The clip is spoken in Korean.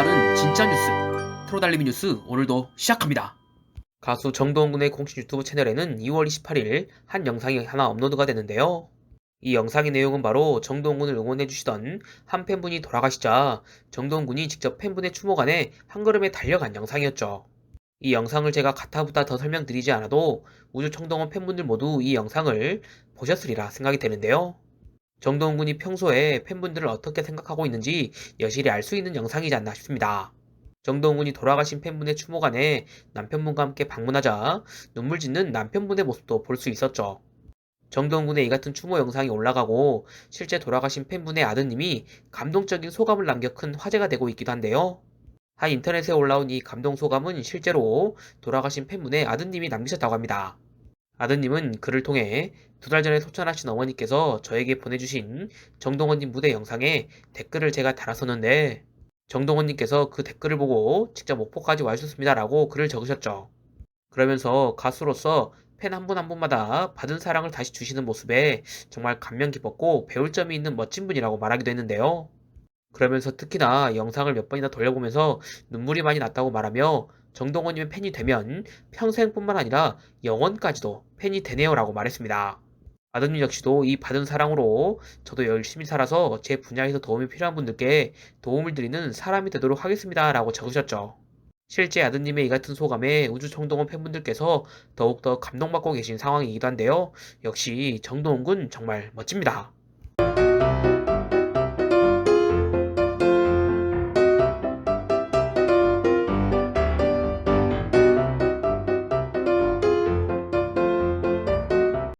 빠른 진짜 뉴스 프로달리미 뉴스 오늘도 시작합니다. 가수 정동훈 군의 공식 유튜브 채널에는 2월 28일 한 영상이 하나 업로드가 됐는데요. 이 영상의 내용은 바로 정동훈 군을 응원해주시던 한 팬분이 돌아가시자 정동훈 군이 직접 팬분의 추모관에 한 걸음에 달려간 영상이었죠. 이 영상을 제가 가타부타 더 설명드리지 않아도 우주 청동원 팬분들 모두 이 영상을 보셨으리라 생각이 되는데요. 정동훈 군이 평소에 팬분들을 어떻게 생각하고 있는지 여실히 알 수 있는 영상이지 않나 싶습니다. 정동훈 군이 돌아가신 팬분의 추모관에 남편분과 함께 방문하자 눈물 짓는 남편분의 모습도 볼 수 있었죠. 정동훈 군의 이 같은 추모 영상이 올라가고 실제 돌아가신 팬분의 아드님이 감동적인 소감을 남겨 큰 화제가 되고 있기도 한데요. 한 인터넷에 올라온 이 감동 소감은 실제로 돌아가신 팬분의 아드님이 남기셨다고 합니다. 아드님은 글을 통해 두 달 전에 소천하신 어머니께서 저에게 보내주신 정동원님 무대 영상에 댓글을 제가 달았었는데 정동원님께서 그 댓글을 보고 직접 목포까지 와주셨습니다 라고 글을 적으셨죠. 그러면서 가수로서 팬 한 분한 분마다 받은 사랑을 다시 주시는 모습에 정말 감명 깊었고 배울 점이 있는 멋진 분이라고 말하기도 했는데요. 그러면서 특히나 영상을 몇 번이나 돌려보면서 눈물이 많이 났다고 말하며 정동원님의 팬이 되면 평생뿐만 아니라 영원까지도 팬이 되네요 라고 말했습니다. 아드님 역시도 이 받은 사랑으로 저도 열심히 살아서 제 분야에서 도움이 필요한 분들께 도움을 드리는 사람이 되도록 하겠습니다 라고 적으셨죠. 실제 아드님의 이 같은 소감에 우주 청동원 팬분들께서 더욱더 감동받고 계신 상황이기도 한데요. 역시 정동원 군 정말 멋집니다.